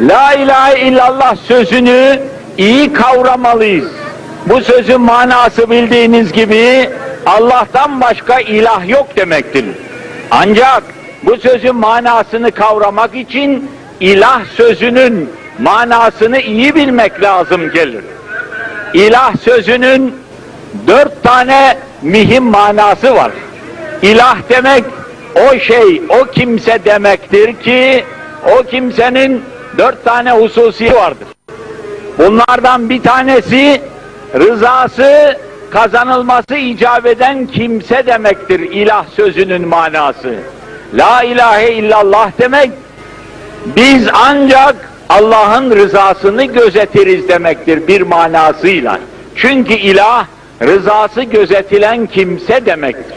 La ilahe illallah sözünü iyi kavramalıyız. Bu sözün manası bildiğiniz gibi Allah'tan başka ilah yok demektir. Ancak bu sözün manasını kavramak için ilah sözünün manasını iyi bilmek lazım gelir. İlah sözünün dört tane mühim manası var. İlah demek o şey, o kimse demektir ki o kimsenin dört tane hususi vardır. Bunlardan bir tanesi rızası kazanılması icap eden kimse demektir ilah sözünün manası. La ilahe illallah demek biz ancak Allah'ın rızasını gözetiriz demektir bir manasıyla. Çünkü ilah rızası gözetilen kimse demektir.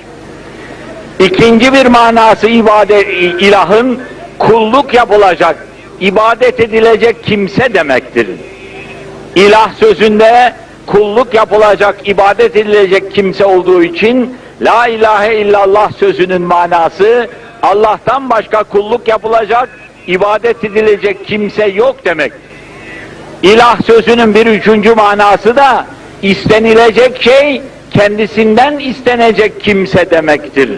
İkinci bir manası ibadet ilahın kulluk yapılacak, ibadet edilecek kimse demektir. İlah sözünde kulluk yapılacak, ibadet edilecek kimse olduğu için La ilahe illallah sözünün manası Allah'tan başka kulluk yapılacak, ibadet edilecek kimse yok demek. İlah sözünün bir üçüncü manası da istenilecek şey kendisinden istenecek kimse demektir.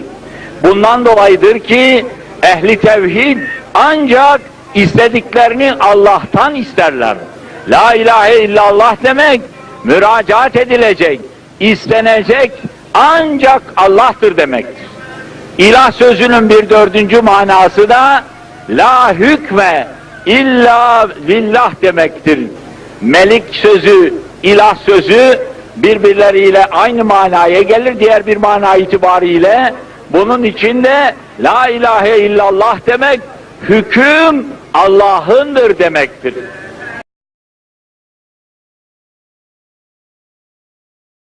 Bundan dolayıdır ki ehli tevhid ancak istediklerini Allah'tan isterler. La ilahe illallah demek müracaat edilecek, istenecek ancak Allah'tır demektir. İlah sözünün bir dördüncü manası da la hükme illa billah demektir. Melik sözü, ilah sözü birbirleriyle aynı manaya gelir. Diğer bir mana itibariyle bunun içinde la ilahe illallah demek hüküm Allah'ındır demektir.